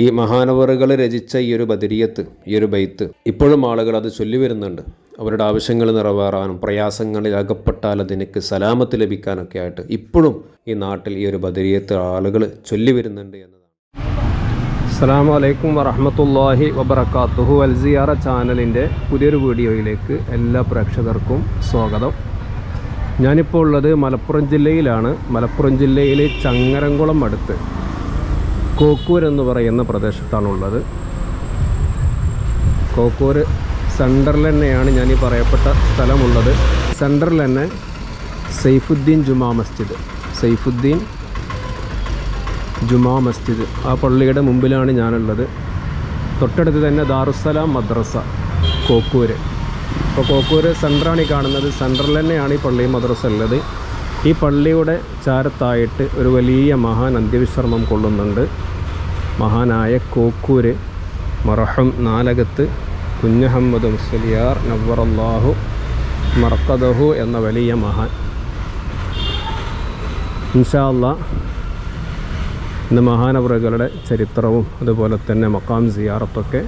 ഈ മഹാനവറുകൾ രചിച്ച ഈ ഒരു ബദരിയത്ത് ഈ ഒരു ബൈത്ത് ഇപ്പോഴും ആളുകൾ അത് ചൊല്ലി വരുന്നുണ്ട് അവരുടെ ആവശ്യങ്ങൾ നിറവേറാനും പ്രയാസങ്ങളിൽ അകപ്പെട്ടാൽ അതിനക്ക് സലാമത്ത് ലഭിക്കാനൊക്കെ ആയിട്ട് ഇപ്പോഴും ഈ നാട്ടിൽ ഈ ഒരു ബദരിയത്ത് ആളുകൾ ചൊല്ലി വരുന്നുണ്ട് എന്നതാണ് അസ്സാം വലൈക്കും വറഹമത്തല്ലാഹി വബർക്കാത്തുഹു അൽസിയാറ ചാനലിന്റെ പുതിയൊരു വീഡിയോയിലേക്ക് എല്ലാ പ്രേക്ഷകർക്കും സ്വാഗതം. ഞാനിപ്പോൾ ഉള്ളത് മലപ്പുറം ജില്ലയിലാണ്. മലപ്പുറം ജില്ലയിലെ ചങ്ങരംകുളം അടുത്ത്. കോക്കൂർ എന്ന് പറയുന്ന പ്രദേശത്താണുള്ളത്. കോക്കൂർ സെന്ററിൽ തന്നെയാണ് ഞാൻ ഈ പറയപ്പെട്ട സ്ഥലമുള്ളത്. സെന്ററിൽ തന്നെ സൈഫുദ്ദീൻ ജുമാ മസ്ജിദ്. സൈഫുദ്ദീൻ ജുമാ മസ്ജിദ്. ആ പള്ളിയുടെ മുമ്പിലാണ് ഞാനുള്ളത്. തൊട്ടടുത്ത് തന്നെ ദാറുസലാം മദ്രസ കോക്കൂർ ഇപ്പോൾ കോക്കൂർ സെന്ററാണ് ഈ കാണുന്നത്. സെന്ററിൽ തന്നെയാണ് ഈ പള്ളി മദ്രസ ഉള്ളത്. ഈ പള്ളിയുടെ ചാരത്തായിട്ട് ഒരു വലിയ മഹാൻ അന്ത്യവിശ്രമം കൊള്ളുന്നുണ്ട്. മഹാനായ കോക്കൂര് മറഹം നാലകത്ത് കുഞ്ഞഹമ്മദ് മുസ്ലിയാർ നവറല്ലാഹു മർക്കദഹു എന്ന വലിയ മഹാൻ. ഇൻഷാല്ല ഇന്ന് മഹാനവറുകളുടെ ചരിത്രവും അതുപോലെ തന്നെ മക്കാം സിയാറത്തൊക്കെ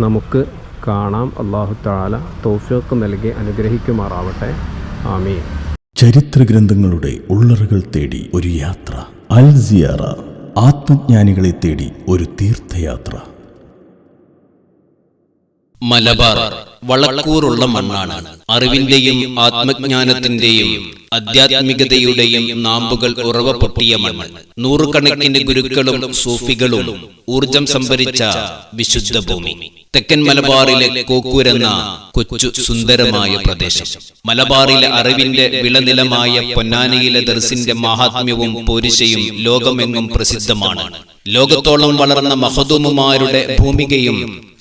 നമുക്ക് കാണാം. അള്ളാഹു താല തൗഫീഖ് നൽകി അനുഗ്രഹിക്കുമാറാവട്ടെ. ആമീൻ. ചരിത്രഗ്രന്ഥങ്ങളുടെ ഉള്ളറുകൾ തേടി ഒരു യാത്ര. അൽ സിയാറ. ആത്മജ്ഞാനികളെ തേടി ഒരു തീർത്ഥയാത്ര. മലബാർ വളക്കൂറുള്ള മണ്ണാണ്. അറിവിന്റെയും ആത്മജ്ഞാനത്തിന്റെയും ആധ്യാത്മികതയുടെയും നാമ്പുകൾ ഉറവ പൊട്ടിയ മണ്ണ്. നൂറുകണക്കിന് ഗുരുക്കളും സൂഫികളും ഊർജം സംഭരിച്ച വിശുദ്ധ ഭൂമി. തെക്കൻ മലബാറിലെ കോക്കൂരെന്ന കൊച്ചു സുന്ദരമായ പ്രദേശം. മലബാറിലെ അറിവിന്റെ വിളനിലമായ പൊന്നാനിയിലെ ദർസിന്റെ മഹാത്മ്യവും പോരിശയും ലോകമെങ്ങും പ്രസിദ്ധമാണ്. ലോകത്തോളം വളർന്ന മഹദൂമുമാരുടെ ഭൂമികയും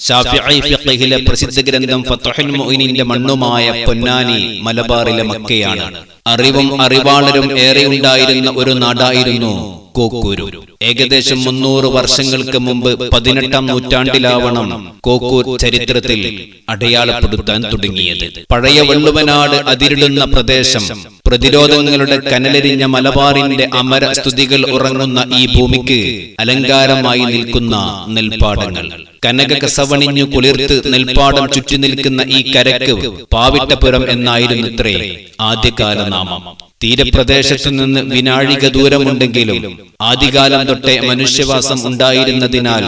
ഷാഫിഈ ഫിഖഹിലെ പ്രസിദ്ധ ഗ്രന്ഥം ഫത്ഹുൽ മുഈനിന്റെ മണ്ണുമായ പൊന്നാനി മലബാറിലെ മക്കയാണ്. അറിവും അറിവാളരും ഏറെ ഉണ്ടായിരുന്ന ഒരു നാടായിരുന്നു കോക്കൂരു. ഏകദേശം മുന്നൂറ് വർഷങ്ങൾക്ക് മുമ്പ് പതിനെട്ടാം നൂറ്റാണ്ടിലാവണം കോക്കൂർ ചരിത്രത്തിൽ അടയാളപ്പെടുത്താൻ തുടങ്ങിയത്. പഴയ വള്ളുവനാട് അതിരിടുന്ന പ്രദേശം പ്രതിരോധങ്ങളുടെ കനലരിഞ്ഞ മലബാറിന്റെ അമര സ്തുതികൾ ഉറങ്ങുന്ന ഈ ഭൂമിക്ക് അലങ്കാരമായി നിൽക്കുന്ന നെൽപ്പാടങ്ങൾ. കനക കസവണിഞ്ഞു കുളിർത്ത് നെൽപ്പാടം ചുറ്റി നിൽക്കുന്ന ഈ കരക്ക് പാവിട്ടപുരം എന്നായിരുന്നു ഇത്രേ ആദ്യകാല നാമം തീരപ്രദേശത്തു നിന്ന് വിനാഴിക ദൂരമുണ്ടെങ്കിലും ആദ്യകാലം തൊട്ടേ മനുഷ്യവാസം ഉണ്ടായിരുന്നതിനാൽ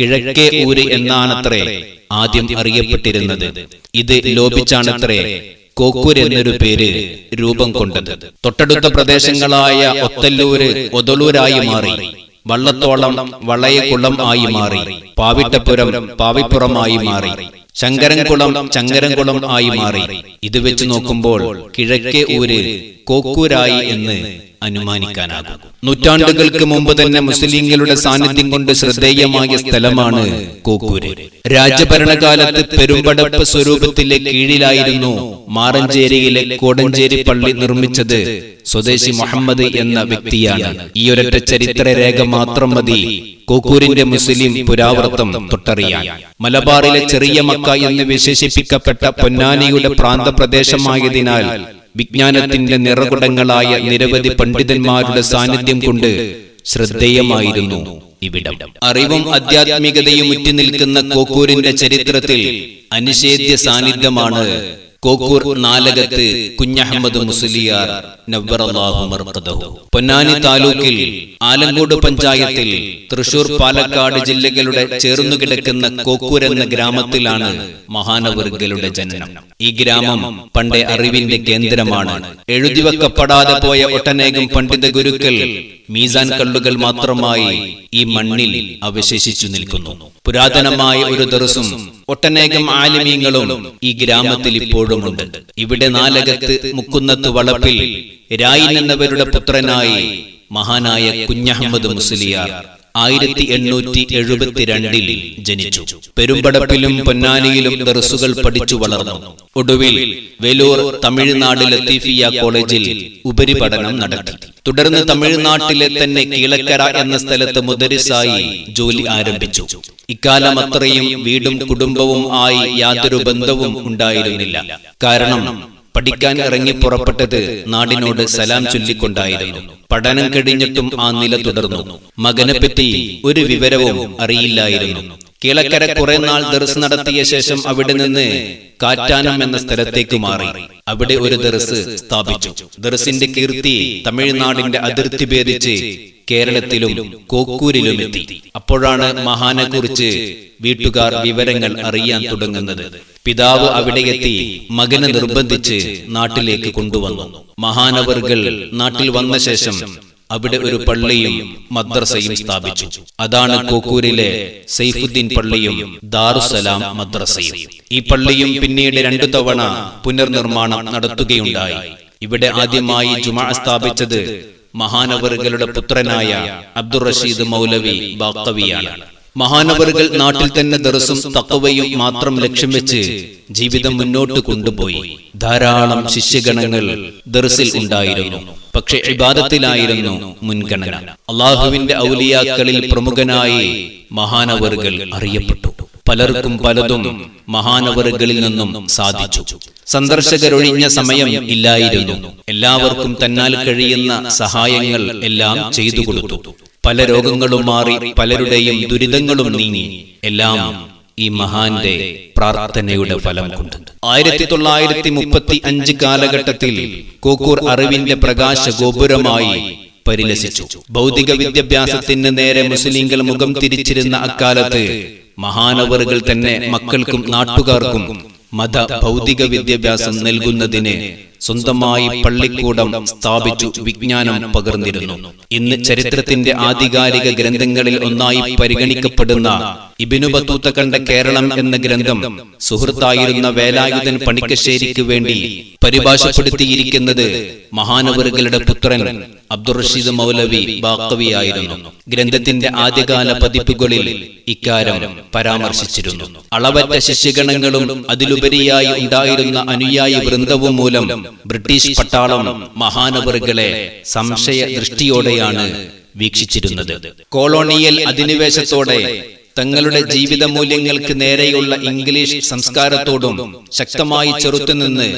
കിഴക്കേ ഊര് എന്നാണത്രേ ആദ്യം അറിയപ്പെട്ടിരുന്നത്. ഇത് ലോപിച്ചാണത്രേ കോക്കൂർ എന്നൊരു പേര് രൂപം കൊണ്ടത്. തൊട്ടടുത്ത പ്രദേശങ്ങളായ ഒത്തല്ലൂര് ഒതളൂരായി മാറി. വള്ളത്തോളം വളയക്കുളം ആയി മാറി. പാവിട്ടപുരം പാവിപ്പുറമായി മാറി. ശങ്കരൻകുളം ചങ്കരൻകുളം ആയി മാറി. ഇത് വെച്ച് നോക്കുമ്പോൾ കിഴക്കേ ഊര് കോക്കൂരായി എന്ന് അനുമാനിക്കാനാകും. നൂറ്റാണ്ടുകൾക്ക് മുമ്പ് തന്നെ മുസ്ലിങ്ങളുടെ സാന്നിധ്യം കൊണ്ട് ശ്രദ്ധേയമായ സ്ഥലമാണ് കോക്കൂര്. രാജഭരണകാലത്ത് പെരുമ്പടപ്പ് സ്വരൂപത്തിലെ കീഴിലായിരുന്നു മാറഞ്ചേരിയിലെ കോടഞ്ചേരി പള്ളി നിർമ്മിച്ചത് സ്വദേശി മുഹമ്മദ് എന്ന വ്യക്തിയാണ്. ഈ ഒരൊറ്റ ചരിത്ര രേഖ മാത്രം മതി. കോക്കൂരിന്റെ മുസ്ലിം പുരാവൃത്തം തൊട്ടറിയാൻ. മലബാറിലെ ചെറിയ മക്ക എന്ന് വിശേഷിപ്പിക്കപ്പെട്ട പൊന്നാനിയുടെ പ്രാന്തപ്രദേശമായതിനാൽ വിജ്ഞാനത്തിന്റെ നിറകുടങ്ങളായ നിരവധി പണ്ഡിതന്മാരുടെ സാന്നിധ്യം കൊണ്ട് ശ്രദ്ധേയമായിരുന്നു ഇവിടം. അറിവും ആധ്യാത്മികതയും ഉറ്റി നിൽക്കുന്ന കോക്കൂരിന്റെ ചരിത്രത്തിൽ അനിഷേധ്യ സാന്നിധ്യമാണ് കോക്കൂർ നാലകത്ത് കുഞ്ഞഹമ്മദ് മുസ്ലിയാർ പൊന്നാനി താലൂക്കിൽ ആലങ്കോട് പഞ്ചായത്തിൽ തൃശൂർ പാലക്കാട് ജില്ലകളുടെ ചേർന്നു കിടക്കുന്ന കോക്കൂർ എന്ന ഗ്രാമത്തിലാണ് മഹാനവർഗലുടെ ജനനം. ഈ ഗ്രാമം പണ്ടേ അറിവിന്റെ കേന്ദ്രമാണ്. എഴുതിവെക്കപ്പെടാതെ പോയ ഒട്ടനേകം പണ്ഡിത ഗുരുക്കൾ മീസാൻ കല്ലുകൾ മാത്രമായി ഈ മണ്ണിൽ അവശേഷിച്ചു നിൽക്കുന്നു. പുരാതനമായ ഒരു ദിവസം ഒട്ടനേകം ആലിമീങ്ങളും ഈ ഗ്രാമത്തിൽ ഇപ്പോഴുമുണ്ട് ഇവിടെ നാലകത്ത് മുക്കുന്നത്ത് വളപ്പിൽ രായിൻ എന്നവരുടെ പുത്രനായി മഹാനായ കുഞ്ഞഹമ്മദ് മുസ്ലിയാർ ആയിരത്തി എണ്ണൂറ്റി എഴുപത്തിരണ്ടിൽ ജനിച്ചു. പെരുമ്പടപ്പിലും പൊന്നാനിയിലും ദർസുകൾ പഠിച്ചു വളർന്നു. ഒടുവിൽ വെലൂർ തമിഴ്നാട് ലത്തീഫിയ കോളേജിൽ ഉപരിപഠനം നടത്തി. തുടർന്ന് തമിഴ്നാട്ടിലെ തന്നെ കീളക്കര എന്ന സ്ഥലത്ത് മുദരിസായി ജോലി ആരംഭിച്ചു. ഇക്കാലം അത്രയും വീടും കുടുംബവും ആയി യാതൊരു ബന്ധവും ഉണ്ടായിരുന്നില്ല. കാരണം പഠിക്കാൻ ഇറങ്ങി പുറപ്പെട്ടത് നാടിനോട് സലാം ചൊല്ലിക്കൊണ്ടായിരുന്നു. പഠനം കഴിഞ്ഞിട്ടും ആ നില തുടർന്നു. മകനെപ്പറ്റി ഒരു വിവരവും അറിയില്ലായിരുന്നു. കിളക്കര കുറെ നാൾ ദർസ് നടത്തിയ ശേഷം അവിടെ നിന്ന് കാറ്റാനം എന്ന സ്ഥലത്തേക്ക് മാറി. അവിടെ ഒരു ദർസ് സ്ഥാപിച്ചു. ദർസിന്റെ കീർത്തി തമിഴ്നാടിന്റെ അതിർത്തി ഭേദിച്ച് കേരളത്തിലും കോക്കൂരിലും എത്തി അപ്പോഴാണ് മഹാനെ കുറിച്ച് വീട്ടുകാർ വിവരങ്ങൾ അറിയാൻ തുടങ്ങുന്നത്. പിതാവ് അവിടെ എത്തി മകനെ നിർബന്ധിച്ച് നാട്ടിലേക്ക് കൊണ്ടുവന്നു. മഹാനവറുകൾ നാട്ടിൽ വന്ന ശേഷം അവിടെ ഒരു പള്ളിയും മദ്രസയും സ്ഥാപിച്ചു. അതാണ് കോക്കൂരിലെ സൈഫുദ്ദീൻ പള്ളിയും ദാറുസലാം മദ്രസയും. ഈ പള്ളിയും പിന്നീട് രണ്ടു തവണ പുനർനിർമ്മാണം നടത്തുകയുണ്ടായി. ഇവിടെ ആദ്യമായി ജുമാ സ്ഥാപിച്ചത് മഹാനവറുകളുടെ പുത്രനായ അബ്ദുൾ റഷീദ് മൗലവി ബാക്കവിയാണ്. മഹാനവറുകൾ നാട്ടിൽ തന്നെ ദർസും തക്കവയും മാത്രം ലക്ഷ്യം വെച്ച് ജീവിതം മുന്നോട്ട് കൊണ്ടുപോയി. ധാരാളം ശിഷ്യഗണങ്ങൾ ദർസിൽ ഉണ്ടായിരുന്നു. പക്ഷെ ഇബാദത്തിലായിരുന്നു മുൻഗണന. അള്ളാഹുവിന്റെ ഔലിയാക്കളിൽ പ്രമുഖനായി മഹാനവറുകൾ അറിയപ്പെട്ടു. പലർക്കും പലതും മഹാനവറുകളിൽ നിന്നും സാധിച്ചു. സന്ദർശകരൊഴിഞ്ഞ സമയം ഇല്ലായിരുന്നു. എല്ലാവർക്കും തന്നാൽ കഴിയുന്ന സഹായങ്ങൾ എല്ലാം ചെയ്തു കൊടുത്തു. പല രോഗങ്ങളും മാറി പലരുടെയും ദുരിതങ്ങളും നീങ്ങി. എല്ലാം ഈ മഹാന്റെ പ്രാർത്ഥനയുടെ ഫലം കൊണ്ട്. ആയിരത്തി തൊള്ളായിരത്തി മുപ്പത്തി അഞ്ച് കാലഘട്ടത്തിൽ കോക്കൂർ അറിവിന്റെ പ്രകാശ ഗോപുരമായി പരിലസിച്ചു. ഭൗതിക വിദ്യാഭ്യാസത്തിന് നേരെ മുസ്ലിങ്ങൾ മുഖം തിരിച്ചിരുന്ന അക്കാലത്ത് മഹാനവറുകൾ തന്നെ മക്കൾക്കും നാട്ടുകാർക്കും മത ഭൗതിക വിദ്യാഭ്യാസം നൽകുന്നതിന് സ്വന്തമായി പള്ളിക്കൂടം സ്ഥാപിച്ചു വിജ്ഞാനം പകർന്നിരുന്നു. ഇന്ന് ചരിത്രത്തിന്റെ ആധികാരിക ഗ്രന്ഥങ്ങളിൽ ഒന്നായി പരിഗണിക്കപ്പെടുന്ന ഇബിനു ബത്തൂത്ത കണ്ട കേരളം എന്ന ഗ്രന്ഥം സുഹൃത്തായിരുന്ന വേലായുധൻ പണിക്കശ്ശേരിക്ക് വേണ്ടി പരിഭാഷപ്പെടുത്തിയിരിക്കുന്നത് മഹാനവറുകളുടെ പുത്രൻ അബ്ദുൾ റഷീദ് മൗലവി ബാക്കവിയായിരുന്നു ഗ്രന്ഥത്തിന്റെ ആദ്യകാല പതിപ്പുകളിൽ ഇക്കാരം പരാമർശിച്ചിരുന്നു. അളവറ്റ ശിഷ്യഗണങ്ങളും അതിലുപരിയായി ഉണ്ടായിരുന്ന അനുയായി വൃന്ദവും മൂലം ബ്രിട്ടീഷ് പട്ടാളം മഹാനവറുകളെ സംശയ ദൃഷ്ടിയോടെയാണ് വീക്ഷിച്ചിരുന്നത്. കോളോണിയൽ അധിനിവേശത്തോടെ തങ്ങളുടെ ജീവിത മൂല്യങ്ങൾക്ക് നേരെയുള്ള ഇംഗ്ലീഷ് സംസ്കാരത്തോടും ശക്തമായി ചെറുത്തുനിന്ന്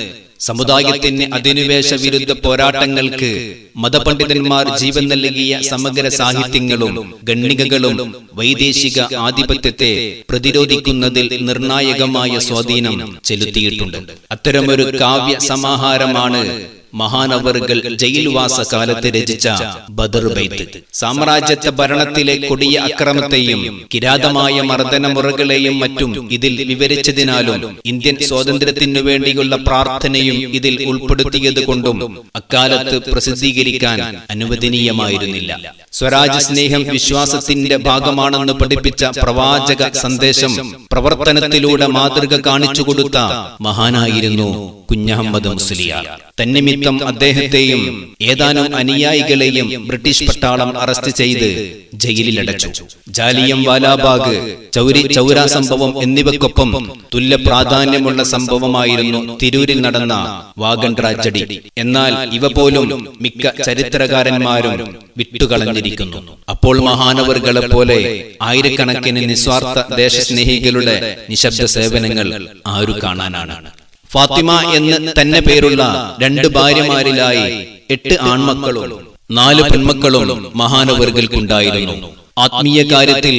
സമുദായത്തിന് അധിനിവേശ വിരുദ്ധ പോരാട്ടങ്ങൾക്ക് മതപണ്ഡിതന്മാർ ജീവൻ നൽകിയ സമഗ്ര സാഹിത്യങ്ങളും ഗണ്ണികകളും വൈദേശിക ആധിപത്യത്തെ പ്രതിരോധിക്കുന്നതിൽ നിർണായകമായ സ്വാധീനം ചെലുത്തിയിട്ടുണ്ട്. അത്തരമൊരു കാവ്യ സമാഹാരമാണ് മഹാനവറുകൾ ജയിൽവാസ കാലത്ത് രചിച്ച ബദർ ബൈത്ത്. സാമ്രാജ്യത്വ ഭരണത്തിലെ കൊടിയ അക്രമത്തെയും കിരാതമായ മർദ്ദനമുറകളെയും മറ്റും ഇതിൽ വിവരിച്ചതിനാലും ഇന്ത്യൻ സ്വാതന്ത്ര്യത്തിനു വേണ്ടിയുള്ള പ്രാർത്ഥനയും ഇതിൽ ഉൾപ്പെടുത്തിയത് കൊണ്ടും അക്കാലത്ത് പ്രസിദ്ധീകരിക്കാൻ അനുവദനീയമായിരുന്നില്ല. സ്വരാജ് സ്നേഹം വിശ്വാസത്തിന്റെ ഭാഗമാണെന്ന് പഠിപ്പിച്ച പ്രവാചക സന്ദേശം പ്രവർത്തനത്തിലൂടെ മാതൃക കാണിച്ചു കൊടുത്ത മഹാനായിരുന്നു കുഞ്ഞഹമ്മദ് മുസ്ലിയാർ. തന്നിമിത്തം അദ്ദേഹത്തെയും ഏതാനും അനുയായികളെയും ബ്രിട്ടീഷ് പട്ടാളം അറസ്റ്റ് ചെയ്ത് ജയിലിലടച്ചു. ജാലിയം വാലാബാഗ് ചൗരി ചൗര സംഭവം എന്നിവയ്ക്കൊപ്പം തുല്യ പ്രാധാന്യമുള്ള സംഭവമായിരുന്നു തിരൂരിൽ നടന്ന വാഗൺ ട്രാജഡി എന്നാൽ ഇവ പോലും മിക്ക ചരിത്രകാരന്മാരും വിട്ടുകളഞ്ഞിരിക്കുന്നു. അപ്പോൾ മഹാനവറുകളെ പോലെ ആയിരക്കണക്കിന് നിസ്വാർത്ഥ ദേശസ്നേഹികളുടെ നിശബ്ദ സേവനങ്ങൾ ആരു കാണാനാണ്? ഫാത്തിമ എന്ന് തന്നെ പേരുള്ള രണ്ട് ഭാര്യമാരിലായി എട്ട് ആൺമക്കളും നാല് പെൺമക്കളും മഹാനവറുകൾക്കുണ്ടായിരുന്നു. ആത്മീയ കാര്യത്തിൽ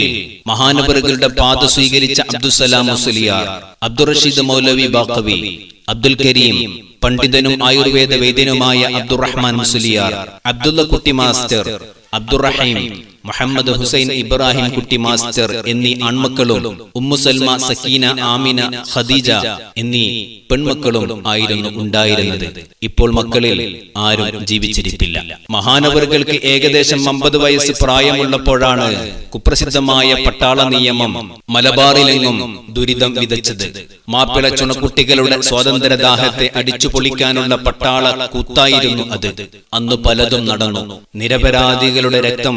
മഹാനവറുകളുടെ പാത സ്വീകരിച്ച അബ്ദുസലാം മുസ്ലിയാർ അബ്ദുൾ റഷീദ് മൗലവി ബാഖവി അബ്ദുൽ കരീം പണ്ഡിതനും ആയുർവേദ വൈദ്യനുമായ അബ്ദുറഹ്മാൻ മുസ്ലിയാർ അബ്ദുള്ള കുട്ടി മാസ്റ്റർ അബ്ദുറഹീം മുഹമ്മദ് ഹുസൈൻ ഇബ്രാഹിം കുട്ടി മാസ്റ്റർ എന്നീ ആൺമക്കളും ഉമ്മുസൽമ സക്കീന ആമിന ഖദീജ എന്നീ പെൺമക്കളും ആയിരുന്നു ഉണ്ടായിരുന്നത്. ഇപ്പോൾ മക്കളിൽ ആരും ജീവിച്ചിരിപ്പില്ല. മഹാനവറുകൾക്ക് ഏകദേശം അമ്പത് വയസ്സ് പ്രായമുള്ളപ്പോഴാണ് കുപ്രസിദ്ധമായ പട്ടാള നിയമം മലബാറിലെങ്ങും ദുരിതം വിതച്ചത്. മാപ്പിള ചുണക്കുട്ടികളുടെ സ്വാതന്ത്ര്യദാഹത്തെ അടിച്ചു പൊളിക്കാനുള്ള പട്ടാള കൂത്തായിരുന്നു അത്. അന്ന് പലതും നടന്നു. നിരപരാധികളുടെ രക്തം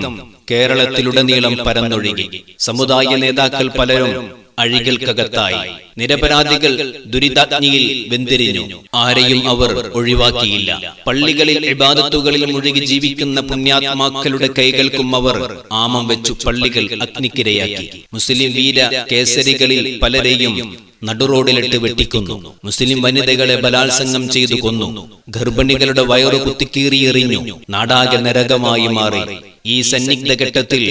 കേരളത്തിലുടനീളം പരന്നൊഴുകി. സമുദായ നേതാക്കൾ പലരും അഴികൾക്കകത്തായി നിരപരാധികൾ ദുരിതാഗ്നിയിൽ വെന്തിരിഞ്ഞു. ആരെയും അവർ ഒഴിവാക്കിയില്ല. പള്ളികളിൽ ഇബാദത്തുകളിൽ മുഴുകി ജീവിക്കുന്ന പുണ്യാത്മാക്കളുടെ കൈകൾക്കും അവർ ആമം വെച്ചു പള്ളികൾ അഗ്നിക്കിരയാക്കി. മുസ്ലിം വീര കേസരികളിൽ പലരെയും നടുറോഡിലിട്ട് വെട്ടിക്കുന്നു. മുസ്ലിം വനിതകളെ ബലാത്സംഗം ചെയ്തു കൊന്നു. ഗർഭിണികളുടെ വയറു കുത്തിക്കീറിയെറിഞ്ഞു നാടാകെ നരകമായി മാറി. ഈ സന്നിഗ്ധ ഘട്ടത്തിൽ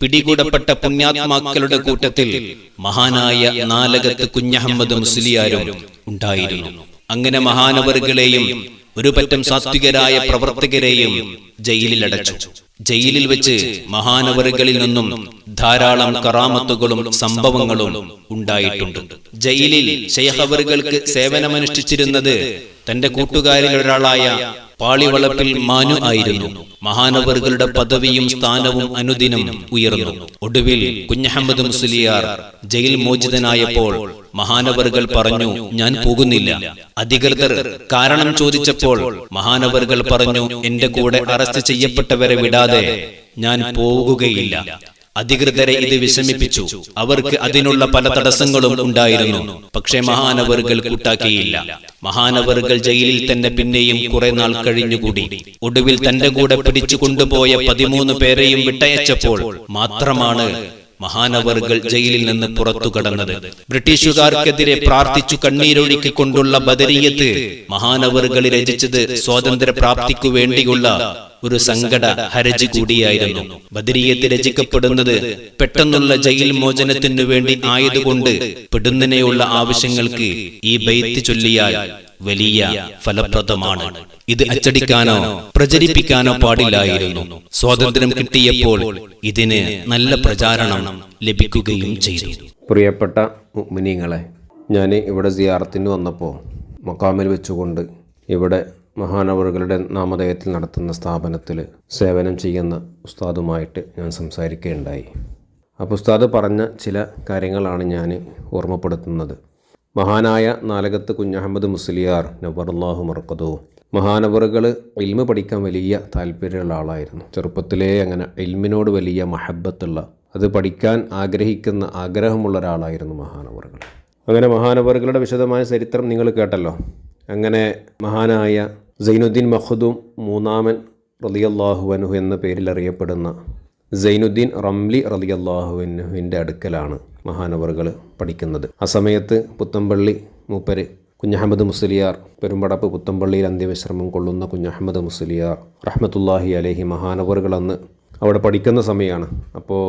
പിടികൂടപ്പെട്ട പുണ്യാത്മാക്കളുടെ കൂട്ടത്തിൽ മഹാനായ നാലകത്ത് കുഞ്ഞഹമ്മദ് മുസ്ലിയാരും ഉണ്ടായിരുന്നു. അങ്ങനെ മഹാനവറുകളെയും ഒരു പറ്റം സാത്വികരായ പ്രവർത്തകരെയും ജയിലിൽ അടച്ചു. ജയിലിൽ വെച്ച് മഹാനവറുകളിൽ നിന്നും ധാരാളം കറാമത്തുകളും സംഭവങ്ങളും ഉണ്ടായിട്ടുണ്ട്. ജയിലിൽ ശൈഹവറുകൾക്ക് സേവനമനുഷ്ഠിച്ചിരുന്നത് തന്റെ കൂട്ടുകാരിൽ ഒരാളായ പാളിവളപ്പിൽ മാനു ആയിരുന്നു. മഹാനവറുകളുടെ പദവിയും സ്ഥാനവും അനുദിനം ഉയർന്നു. ഒടുവിൽ കുഞ്ഞഹമ്മദ് മുസ്ലിയാർ ജയിൽ മോചിതനായപ്പോൾ മഹാനവറുകൾ പറഞ്ഞു ഞാൻ പോകുന്നില്ല. അധികൃതർ കാരണം ചോദിച്ചപ്പോൾ മഹാനവറുകൾ പറഞ്ഞു എന്റെ കൂടെ അറസ്റ്റ് ചെയ്യപ്പെട്ടവരെ വിടാതെ ഞാൻ പോവുകയില്ല അധികൃതരെ ഇത് വിഷമിപ്പിച്ചു. അവർക്ക് അതിനുള്ള പല തടസ്സങ്ങളും ഉണ്ടായിരുന്നു. പക്ഷേ മഹാനവറുകൾ കൂട്ടാക്കിയില്ല. മഹാനവറുകൾ ജയിലിൽ തന്നെ പിന്നെയും കുറെ നാൾ കഴിഞ്ഞുകൂടി. ഒടുവിൽ തന്റെ കൂടെ പിടിച്ചു കൊണ്ടുപോയ പതിമൂന്ന് പേരെയും വിട്ടയച്ചപ്പോൾ മാത്രമാണ് മഹാനവറുകൾ ജയിലിൽ നിന്ന് പുറത്തു കടന്നത്. ബ്രിട്ടീഷുകാർക്കെതിരെ പ്രാർത്ഥിച്ചു കണ്ണീരൊഴുക്കിക്കൊണ്ടുള്ള ബദരീയത്ത് മഹാനവറുകൾ രചിച്ചത് സ്വാതന്ത്ര്യ പ്രാപ്തിക്കു വേണ്ടിയുള്ള ഒരു സങ്കട ഹരജി കൂടിയായിരുന്നു. ബദരീയത്ത് രചിക്കപ്പെടുന്നത് പെട്ടെന്നുള്ള ജയിൽ മോചനത്തിനു വേണ്ടി ആയതുകൊണ്ട് പെടുന്നതിനെയുള്ള ആവശ്യങ്ങൾക്ക് ഈ ബൈത്ത് ചൊല്ലിയാൽ വലിയ ഫലപ്രദമാണ്. ഇത് അച്ചടിക്കാനോ പ്രചരിപ്പിക്കാനോ പാടില്ലായിരുന്നു. സ്വാതന്ത്ര്യം കിട്ടിയപ്പോൾ ഇതിന് നല്ല പ്രചാരണം ലഭിക്കുകയും ചെയ്തു. പ്രിയപ്പെട്ട മുനിങ്ങളെ ഞാൻ ഇവിടെ സിയാറത്തിന് വന്നപ്പോൾ മക്കാമിൽ വെച്ചുകൊണ്ട് ഇവിടെ മഹാനവറുകളുടെ നാമധേയത്തിൽ നടത്തുന്ന സ്ഥാപനത്തിൽ സേവനം ചെയ്യുന്ന ഉസ്താദുമായിട്ട് ഞാൻ സംസാരിക്കുകയുണ്ടായി. അപ്പോൾ ഉസ്താദ് പറഞ്ഞ ചില കാര്യങ്ങളാണ് ഞാൻ ഓർമ്മപ്പെടുത്തുന്നത്. മഹാനായ നാലകത്ത് കുഞ്ഞഹമ്മദ് മുസ്ലിയാർ നബറുല്ലാഹു മർക്കതോ മഹാനവറുകൾ ഇൽമ പഠിക്കാൻ വലിയ താല്പര്യമുള്ള ആളായിരുന്നു. ചെറുപ്പത്തിലേ അങ്ങനെ ഇൽമിനോട് വലിയ മഹബത്തുള്ള അത് പഠിക്കാൻ ആഗ്രഹിക്കുന്ന ആഗ്രഹമുള്ള ഒരാളായിരുന്നു മഹാനവറുകൾ. അങ്ങനെ മഹാനവറുകളുടെ വിശദമായ ചരിത്രം നിങ്ങൾ കേട്ടല്ലോ. അങ്ങനെ മഹാനായ സൈനുദ്ദീൻ മഹദും മൂന്നാമൻ റലിയല്ലാഹു അനുഹു എന്ന പേരിൽ അറിയപ്പെടുന്ന സൈനുദ്ദീൻ റംലി റലിയല്ലാഹുവിന്റെ അടുക്കലാണ് മഹാനവറുകൾ പഠിക്കുന്നത്. ആ സമയത്ത് പുത്തമ്പള്ളി മൂപ്പര് കുഞ്ഞഹമ്മദ് മുസ്ലിയാർ പെരുമ്പടപ്പ് പുത്തമ്പള്ളിയിൽ അന്ത്യവിശ്രമം കൊള്ളുന്ന കുഞ്ഞഹമ്മദ് മുസ്ലിയാർ റഹ്മത്തുല്ലാഹി അലഹി മഹാനവറുകൾ അന്ന് അവിടെ പഠിക്കുന്ന സമയമാണ് അപ്പോൾ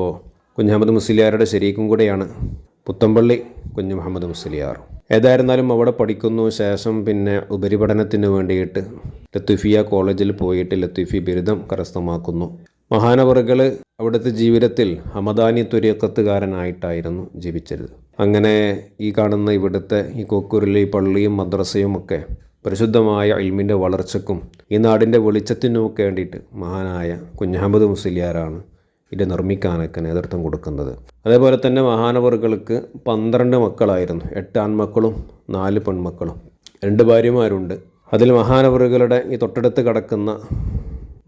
കുഞ്ഞഹമ്മദ് മുസ്ലിയാരുടെ ശരീക്കും കൂടെയാണ് പുത്തമ്പള്ളി കുഞ്ഞു മുഹമ്മദ് മുസ്ലിയാർ. ഏതായിരുന്നാലും അവിടെ പഠിക്കുന്നു. ശേഷം പിന്നെ ഉപരിപഠനത്തിന് വേണ്ടിയിട്ട് ലത്തീഫിയ കോളേജിൽ പോയിട്ട് ലത്തീഫി ബിരുദം കരസ്ഥമാക്കുന്നു. മഹാനവറുകൾ അവിടുത്തെ ജീവിതത്തിൽ അമദാനി തുര്യക്കത്തുകാരനായിട്ടായിരുന്നു ജീവിച്ചത്. അങ്ങനെ ഈ കാണുന്ന ഇവിടുത്തെ ഈ കൊക്കൂരിലെ പള്ളിയും മദ്രസയും ഒക്കെ പരിശുദ്ധമായ ഇൽമിന്റെ വളർച്ചയ്ക്കും ഈ നാടിന്റെ വെളിച്ചത്തിനുമൊക്കെ വേണ്ടിയിട്ട് മഹാനായ കുഞ്ഞഹമ്മദ് മുസ്ലിയാരാണ് ഇത് നിർമ്മിക്കാനൊക്കെ നേതൃത്വം കൊടുക്കുന്നത്. അതേപോലെ തന്നെ മഹാനവറുകൾക്ക് പന്ത്രണ്ട് മക്കളായിരുന്നു. എട്ട് ആൺമക്കളും നാല് പെൺമക്കളും. രണ്ട് ഭാര്യമാരുണ്ട്. അതിൽ മഹാനവറുകളുടെ ഈ തൊട്ടടുത്ത് കിടക്കുന്ന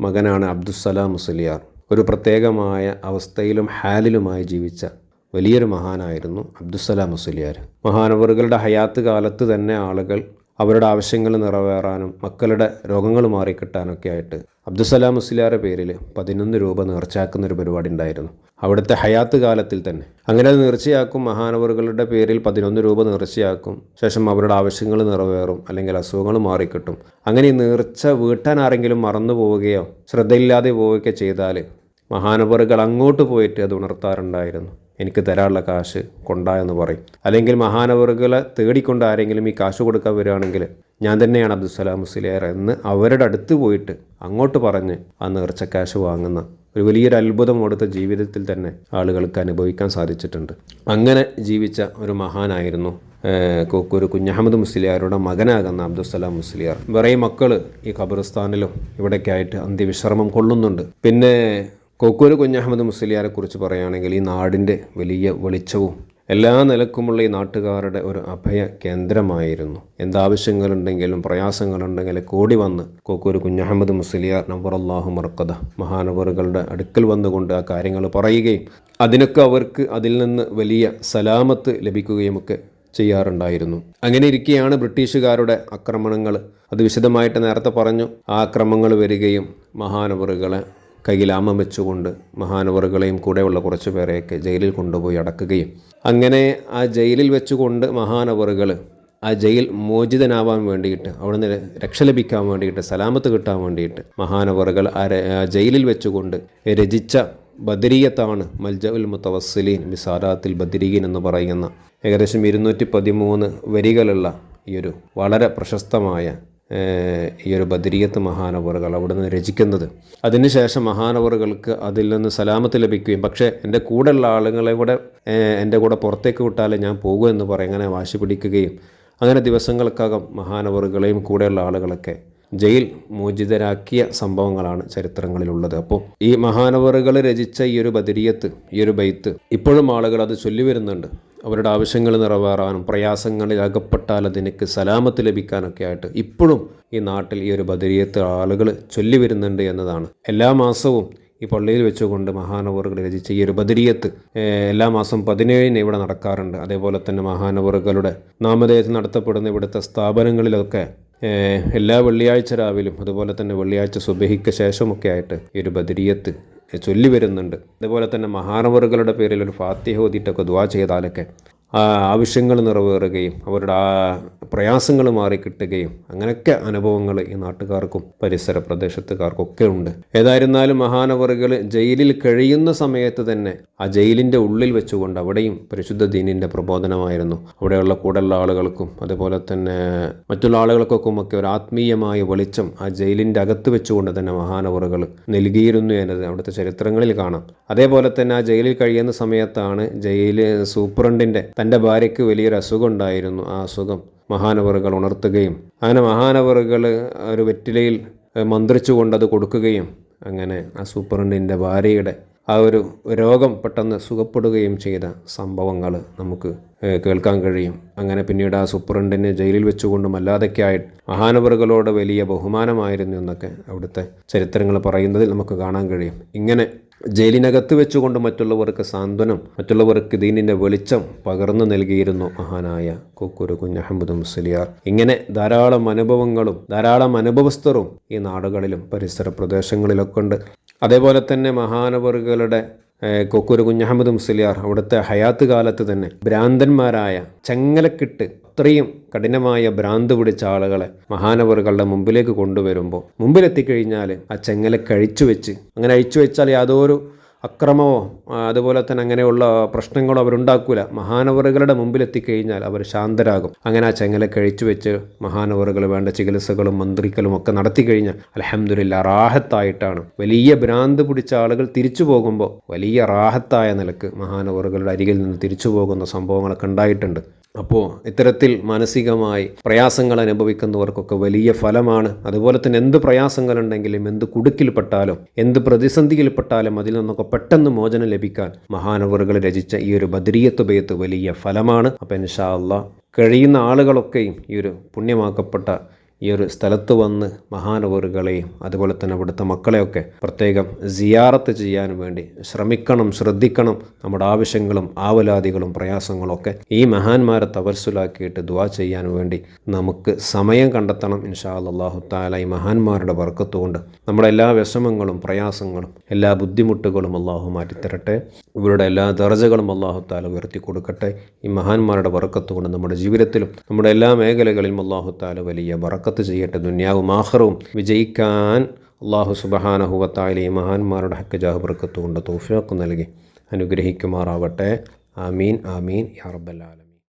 മകനാണ് അബ്ദുസ്സലാം മുസ്ലിയാർ ഒരു പ്രത്യേകമായ അവസ്ഥയിലും ഹാലിലുമായി ജീവിച്ച വലിയൊരു മഹാനായിരുന്നു അബ്ദുസ്സലാം മുസ്ലിയാർ മഹാനവറുകളുടെ ഹയാത്ത് കാലത്ത് തന്നെ ആളുകൾ അവരുടെ ആവശ്യങ്ങൾ നിറവേറാനും മക്കളുടെ രോഗങ്ങൾ മാറിക്കിട്ടാനൊക്കെ ആയിട്ട് അബ്ദുസലാം മുസ്ലിയാരുടെ പേരിൽ പതിനൊന്ന് രൂപ നേർച്ചയാക്കുന്ന ഒരു പരിപാടി ഉണ്ടായിരുന്നു. അവിടുത്തെ ഹയാത്ത് കാലത്തിൽ തന്നെ. അങ്ങനെ നേർച്ചയാക്കും മഹാനവറുകളുടെ പേരിൽ പതിനൊന്ന് രൂപ നേർച്ചയാക്കും ശേഷം അവരുടെ ആവശ്യങ്ങൾ നിറവേറും അല്ലെങ്കിൽ അസുഖങ്ങൾ മാറിക്കിട്ടും. അങ്ങനെ ഈ നേർച്ച വീട്ടാൻ ആരെങ്കിലും മറന്നു പോവുകയോ ശ്രദ്ധയില്ലാതെ പോവുകയൊക്കെ ചെയ്താൽ മഹാനവറുകൾ അങ്ങോട്ട് പോയിട്ട് അത് ഉണർത്താറുണ്ടായിരുന്നു. എനിക്ക് തരാനുള്ള കാശ് കൊണ്ടാ എന്ന് പറയും. അല്ലെങ്കിൽ മഹാനവറുകളെ തേടിക്കൊണ്ട് ആരെങ്കിലും ഈ കാശ് കൊടുക്കാൻ വരികയാണെങ്കിൽ ഞാൻ തന്നെയാണ് അബ്ദുസ്സലാം മുസ്ലിയാർ എന്ന് അവരുടെ അടുത്ത് പോയിട്ട് അങ്ങോട്ട് പറഞ്ഞ് ആ നേർച്ചക്കാശ് വാങ്ങുന്ന ഒരു വലിയൊരു അത്ഭുതം അവിടുത്തെ ജീവിതത്തിൽ തന്നെ ആളുകൾക്ക് അനുഭവിക്കാൻ സാധിച്ചിട്ടുണ്ട്. അങ്ങനെ ജീവിച്ച ഒരു മഹാനായിരുന്നു കോക്കൂർ കുഞ്ഞഹമ്മദ് മുസ്ലിയാരുടെ മകനാകുന്ന അബ്ദുസ്സലാം മുസ്ലിയാർ. വേറെ മക്കൾ ഈ ഖബറിസ്ഥാനിലും ഇവിടേക്കായിട്ട് അന്ത്യവിശ്രമം കൊള്ളുന്നുണ്ട്. പിന്നെ കോക്കൂർ കുഞ്ഞഹമ്മദ് മുസ്ലിയാരെ കുറിച്ച് പറയുകയാണെങ്കിൽ ഈ നാടിന്റെ വലിയ വെളിച്ചവും എല്ലാ നിലക്കുമുള്ള ഈ നാട്ടുകാരുടെ ഒരു അഭയ കേന്ദ്രമായിരുന്നു. എന്താവശ്യങ്ങളുണ്ടെങ്കിലും പ്രയാസങ്ങളുണ്ടെങ്കിലും കൂടി വന്ന് കോക്കൂർ കുഞ്ഞഹമ്മദ് മുസ്ലിയാർ നബറല്ലാഹു മർക്കദ മഹാനവറുകളുടെ അടുക്കൽ വന്നുകൊണ്ട് ആ കാര്യങ്ങൾ പറയുകയും അതിനൊക്കെ അവർക്ക് അതിൽ നിന്ന് വലിയ സലാമത്ത് ലഭിക്കുകയും ഒക്കെ ചെയ്യാറുണ്ടായിരുന്നു. അങ്ങനെ ഇരിക്കെയാണ് ബ്രിട്ടീഷുകാരുടെ ആക്രമണങ്ങൾ. അത് വിശദമായിട്ട് നേരത്തെ പറഞ്ഞു. ആ ആക്രമണങ്ങൾ വരികയും മഹാനവറുകളെ കയ്യിലാമം വെച്ചുകൊണ്ട് മഹാനവറുകളെയും കൂടെയുള്ള കുറച്ച് പേരെയൊക്കെ ജയിലിൽ കൊണ്ടുപോയി അടക്കുകയും. അങ്ങനെ ആ ജയിലിൽ വെച്ചുകൊണ്ട് മഹാനവറുകൾ ആ ജയിൽ മോചിതനാവാൻ വേണ്ടിയിട്ട് അവിടുന്ന് രക്ഷ ലഭിക്കാൻ വേണ്ടിയിട്ട് സലാമത്ത് കിട്ടാൻ വേണ്ടിയിട്ട് മഹാനവറുകൾ ആ ജയിലിൽ വെച്ചുകൊണ്ട് രചിച്ച ബദരീയത്താണ് മൽജഉൽ മുത്തവസ്സലീൻ ബിസാരാത്തിൽ ബദരീൻ എന്ന് പറയുന്ന ഏകദേശം ഇരുന്നൂറ്റി പതിമൂന്ന് വരികളുള്ള ഈ ഒരു വളരെ പ്രശസ്തമായ ഈ ഒരു ബദരീയത്ത് മഹാനവറുകൾ അവിടെ നിന്ന് രചിക്കുന്നത് അതിനുശേഷം മഹാനവറുകൾക്ക് അതിൽ നിന്ന് സലാമത്ത് ലഭിക്കുകയും പക്ഷേ എന്റെ കൂടെയുള്ള ആളുകളെ കൂടെ എന്റെ കൂടെ പുറത്തേക്ക് വിട്ടാലേ ഞാൻ പോകൂ എന്ന് പറയും. അങ്ങനെ വാശി പിടിക്കുകയും അങ്ങനെ ദിവസങ്ങൾക്കകം മഹാനവറുകളെയും കൂടെയുള്ള ആളുകളൊക്കെ ജയിൽ മോചിതരാക്കിയ സംഭവങ്ങളാണ് ചരിത്രങ്ങളിലുള്ളത്. അപ്പോൾ ഈ മഹാനവറുകൾ രചിച്ച ഈ ഒരു ബദരീയത്ത് ഈ ഒരു ബൈത്ത് ഇപ്പോഴും ആളുകൾ അത് ചൊല്ലി വരുന്നുണ്ട് അവരുടെ ആവശ്യങ്ങൾ നിറവേറാനും പ്രയാസങ്ങളിൽ അകപ്പെട്ടാൽ അതിനക്ക് സലാമത്ത് ലഭിക്കാനൊക്കെ ആയിട്ട് ഇപ്പോഴും ഈ നാട്ടിൽ ഈ ഒരു ബദരീയത്ത് ആളുകൾ ചൊല്ലി വരുന്നുണ്ട് എന്നതാണ്. എല്ലാ മാസവും ഈ പള്ളിയിൽ വെച്ചുകൊണ്ട് മഹാനവറുകൾ രചിച്ച ഈ ഒരു ബദരീയത്ത് എല്ലാ മാസം പതിനേഴിന് ഇവിടെ നടക്കാറുണ്ട്. അതേപോലെ തന്നെ മഹാനവറുകളുടെ നാമധേയത്തിൽ നടത്തപ്പെടുന്ന ഇവിടുത്തെ സ്ഥാപനങ്ങളിലൊക്കെ എല്ലാ വെള്ളിയാഴ്ച രാവിലും അതുപോലെ തന്നെ വെള്ളിയാഴ്ച സുബഹിക്ക് ശേഷമൊക്കെ ആയിട്ട് ഈ ഒരു ബദരീയത്ത് ചൊല്ലി വരുന്നുണ്ട് അതുപോലെ തന്നെ മഹാനവറുകളുടെ പേരിൽ ഒരു ഫാത്തിഹ ഓതിയിട്ടൊക്കെ ദുവാ ചെയ്താലൊക്കെ ആവശ്യങ്ങൾ നിറവേറുകയും അവരുടെ ആ പ്രയാസങ്ങൾ മാറിക്കിട്ടുകയും അങ്ങനെയൊക്കെ അനുഭവങ്ങൾ ഈ നാട്ടുകാർക്കും പരിസര പ്രദേശത്തുകാർക്കൊക്കെ ഉണ്ട്. ഏതായിരുന്നാലും മഹാനവറുകൾ ജയിലിൽ കഴിയുന്ന സമയത്ത് തന്നെ ആ ജയിലിന്റെ ഉള്ളിൽ വെച്ചുകൊണ്ട് അവിടെയും പരിശുദ്ധ ദീനിന്റെ പ്രബോധനമായിരുന്നു. അവിടെയുള്ള കൂടെയുള്ള ആളുകൾക്കും അതുപോലെ തന്നെ മറ്റുള്ള ആളുകൾക്കൊക്കെ ഒക്കെ ഒരു ആത്മീയമായ വെളിച്ചം ആ ജയിലിന്റെ അകത്ത് വെച്ചുകൊണ്ട് തന്നെ മഹാനവറുകൾ നൽകിയിരുന്നു എന്നത് അവിടുത്തെ ചരിത്രങ്ങളിൽ കാണാം. അതേപോലെ തന്നെ ആ ജയിലിൽ കഴിയുന്ന സമയത്താണ് ജയിൽ സൂപ്രണ്ടിന്റെ തന്റെ ഭാര്യയ്ക്ക് വലിയൊരു അസുഖം ഉണ്ടായിരുന്നു ആ അസുഖം മഹാനവറുകൾ ഉണർത്തുകയും അങ്ങനെ മഹാനവറുകൾ ഒരു വെറ്റിലയിൽ മന്ത്രിച്ചു അത് കൊടുക്കുകയും അങ്ങനെ ആ സൂപ്രണ്ടിന്റെ ഭാര്യയുടെ ആ ഒരു രോഗം പെട്ടെന്ന് സുഖപ്പെടുകയും ചെയ്ത സംഭവങ്ങൾ നമുക്ക് കേൾക്കാൻ കഴിയും. അങ്ങനെ പിന്നീട് ആ സൂപ്രണ്ടിനെ ജയിലിൽ വെച്ചുകൊണ്ടും അല്ലാതൊക്കെയായിട്ട് മഹാനവറുകളോട് വലിയ ബഹുമാനമായിരുന്നു എന്നൊക്കെ അവിടുത്തെ ചരിത്രങ്ങൾ പറയുന്നതിൽ നമുക്ക് കാണാൻ കഴിയും. ഇങ്ങനെ ജയിലിനകത്ത് വെച്ചുകൊണ്ട് മറ്റുള്ളവർക്ക് സാന്ത്വനം മറ്റുള്ളവർക്ക് ദീനിന്റെ വെളിച്ചം പകർന്നു നൽകിയിരുന്നു മഹാനായ കൊക്കുരു കുഞ്ഞഹമ്മദ് മുസ്ലിയാർ. ഇങ്ങനെ ധാരാളം അനുഭവങ്ങളും ധാരാളം അനുഭവസ്ഥറും ഈ നാടുകളിലും പരിസര പ്രദേശങ്ങളിലൊക്കെ ഉണ്ട്. അതേപോലെ തന്നെ മഹാനവറുകളുടെ കൊക്കുരു കുഞ്ഞഹമ്മദ് മുസ്ലിയാർ അവിടുത്തെ ഹയാത്ത് കാലത്ത് തന്നെ ഭ്രാന്തന്മാരായ ചങ്ങലക്കിട്ട് അത്രയും കഠിനമായ ഭ്രാന്ത് പിടിച്ച ആളുകളെ മഹാനവറുകളുടെ മുമ്പിലേക്ക് കൊണ്ടുവരുമ്പോൾ മുമ്പിലെത്തിക്കഴിഞ്ഞാൽ ആ ചെങ്ങല കഴിച്ചു വെച്ച് അങ്ങനെ അഴിച്ചു വെച്ചാൽ യാതൊരു അക്രമമോ അതുപോലെ തന്നെ അങ്ങനെയുള്ള പ്രശ്നങ്ങളോ അവരുണ്ടാക്കൂല. മഹാനവറുകളുടെ മുമ്പിലെത്തിക്കഴിഞ്ഞാൽ അവർ ശാന്തരാകും. അങ്ങനെ ആ ചെങ്ങല കഴിച്ചു വെച്ച് മഹാനവറുകൾ വേണ്ട ചികിത്സകളും മന്ത്രിക്കലും ഒക്കെ നടത്തി കഴിഞ്ഞാൽ അലഹമില്ല റാഹത്തായിട്ടാണ്. വലിയ ഭ്രാന്ത് പിടിച്ച ആളുകൾ തിരിച്ചു പോകുമ്പോൾ വലിയ റാഹത്തായ നിലയ്ക്ക് മഹാനവറുകളുടെ അരികിൽ നിന്ന് തിരിച്ചു പോകുന്ന സംഭവങ്ങളൊക്കെ ഉണ്ടായിട്ടുണ്ട്. അപ്പോൾ ഇത്തരത്തിൽ മാനസികമായി പ്രയാസങ്ങൾ അനുഭവിക്കുന്നവർക്കൊക്കെ വലിയ ഫലമാണ്. അതുപോലെ തന്നെ എന്ത് പ്രയാസങ്ങളുണ്ടെങ്കിലും എന്ത് കുടുക്കിൽപ്പെട്ടാലും എന്ത് പ്രതിസന്ധിയിൽപ്പെട്ടാലും അതിൽ നിന്നൊക്കെ പെട്ടെന്ന് മോചനം ലഭിക്കാൻ മഹാനവറുകൾ രചിച്ച ഈ ഒരു ബദരീയത്ത് ബെയ്ത്ത് വലിയ ഫലമാണ്. അപ്പം ഇൻഷാ അള്ളാ കഴിയുന്ന ആളുകളൊക്കെയും ഈ ഒരു പുണ്യമാക്കപ്പെട്ട ഈ ഒരു സ്ഥലത്ത് വന്ന് മഹാനവറുകളെയും അതുപോലെ തന്നെ അവിടുത്തെ മക്കളെയൊക്കെ പ്രത്യേകം സിയാറത്ത് ചെയ്യാൻ വേണ്ടി ശ്രമിക്കണം ശ്രദ്ധിക്കണം. നമ്മുടെ ആവശ്യങ്ങളും ആവലാതികളും പ്രയാസങ്ങളൊക്കെ ഈ മഹാന്മാരെ തവർസുലാക്കിയിട്ട് ദുവാ ചെയ്യാൻ വേണ്ടി നമുക്ക് സമയം കണ്ടെത്തണം ഇൻഷാ അള്ളാഹു താല ഈ മഹാന്മാരുടെ വർക്കത്തുകൊണ്ട് നമ്മുടെ എല്ലാ വിഷമങ്ങളും പ്രയാസങ്ങളും എല്ലാ ബുദ്ധിമുട്ടുകളും അള്ളാഹു മാറ്റിത്തരട്ടെ. ഇവരുടെ എല്ലാ ദർജകളും അള്ളാഹു താല ഉയർത്തി കൊടുക്കട്ടെ. ഈ മഹാന്മാരുടെ വർക്കത്തുകൊണ്ട് നമ്മുടെ ജീവിതത്തിലും നമ്മുടെ എല്ലാ മേഖലകളിലും അള്ളാഹു താല വലിയ ബറക്കത്ത് ചെയ്യട്ടെ. ദുന്യാവും ആഹ്റവും വിജയിക്കാൻ അള്ളാഹു സുബഹാനഹുവത്തായ ഈ മഹാന്മാരുടെ ഹക്ക് ജാഹ് ബർക്കത്ത് കൊണ്ട് തോഫിയൊക്കെ നൽകി. അനുഗ്രഹിക്കുമാറാവട്ടെ. ആമീൻ ആമീൻ. യാ